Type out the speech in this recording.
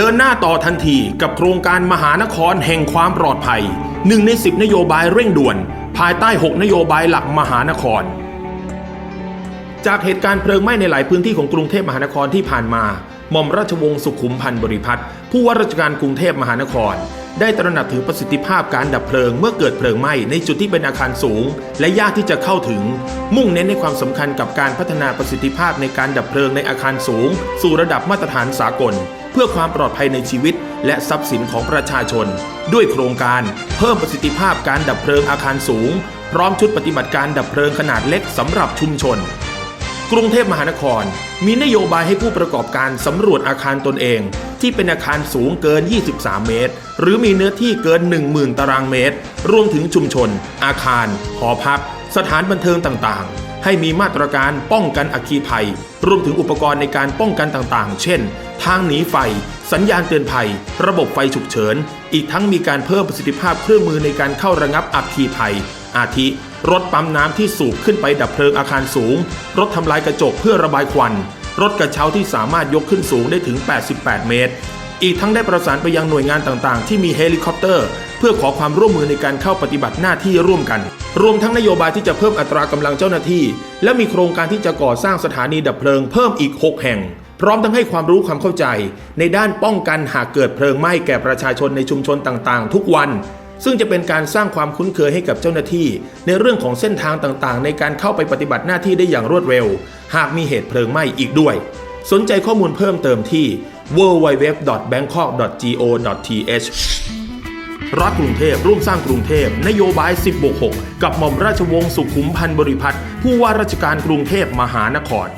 เดินหน้าต่อทันทีกับโครงการมหานครแห่งความปลอดภัยหนึ่งใน 10 นโยบายเร่งด่วน ภายใต้ 6 นโยบายหลักมหานคร จากเหตุการณ์เพลิงไหม้ในหลายพื้นที่ของกรุงเทพมหานครที่ผ่านมาหม่อมราชวงศ์สุขุมพันธ์บริพัตรผู้ว่าราชการกรุงเทพมหานคร ได้ตระหนักถึงประสิทธิภาพการดับเพลิงเมื่อเกิดเพลิงไหม้ในจุดที่เป็นอาคารสูง และยากที่จะเข้าถึง มุ่งเน้นในความสำคัญกับการพัฒนาประสิทธิภาพในการดับเพลิงในอาคารสูง สู่ระดับมาตรฐานสากล เพื่อความปลอดภัยในชีวิต และทรัพย์สินของประชาชน ด้วยโครงการ เพิ่มประสิทธิภาพการดับเพลิงอาคารสูง พร้อมชุดปฏิบัติการดับเพลิงขนาดเล็กสำหรับชุมชนกรุงเทพมหานคร มีนโยบายให้ผู้ประกอบการสำรวจอาคารตนเอง ที่เป็นอาคารสูงเกิน 23 เมตร หรือมีเนื้อที่เกิน 10,000 ตารางเมตร รวมถึงชุมชน อาคาร หอพัก สถานบันเทิงต่างๆ ให้มีมาตรการป้องกันอัคคีภัย รวมถึงอุปกรณ์ในการป้องกันต่างๆ เช่น ทางหนีไฟ สัญญาณเตือนภัย ระบบไฟฉุกเฉิน อีกทั้งมีการเพิ่มประสิทธิภาพเครื่องมือในการเข้าระงับอัคคีภัย อาทิ รถปั๊มน้ำที่สูบขึ้นไปดับเพลิงอาคารสูง รถทำลายกระจกเพื่อระบายควันรถกระเช้าที่สามารถยกขึ้นสูงได้ถึง 88 เมตร อีกทั้งได้ประสานไปยังหน่วยงานต่างๆ ที่มีเฮลิคอปเตอร์ เพื่อขอความร่วมมือในการเข้าปฏิบัติหน้าที่ร่วมกัน รวมทั้งนโยบายที่จะเพิ่มอัตรากำลังเจ้าหน้าที่ และมีโครงการที่จะก่อสร้างสถานีดับเพลิงเพิ่มอีก 6 แห่ง พร้อมทั้งให้ความรู้ความเข้าใจ ในด้านป้องกันหากเกิดเพลิงไหม้แก่ประชาชนในชุมชนต่างๆ ทุกวันซึ่งจะเป็นการสร้างความคุ้นเคยให้กับเจ้าหน้าที่ ในเรื่องของเส้นทางต่างๆ ในการเข้าไปปฏิบัติหน้าที่ได้อย่างรวดเร็ว หากมีเหตุเพลิงไหม้อีกด้วย สนใจข้อมูลเพิ่มเติมที่ www.bangkok.go.th รักกรุงเทพร่วมสร้างกรุงเทพนโยบาย 10บวก6กับหม่อมราชวงศ์สุขุมพันธ์บริพัตรผู้ว่าราชการกรุงเทพมหานคร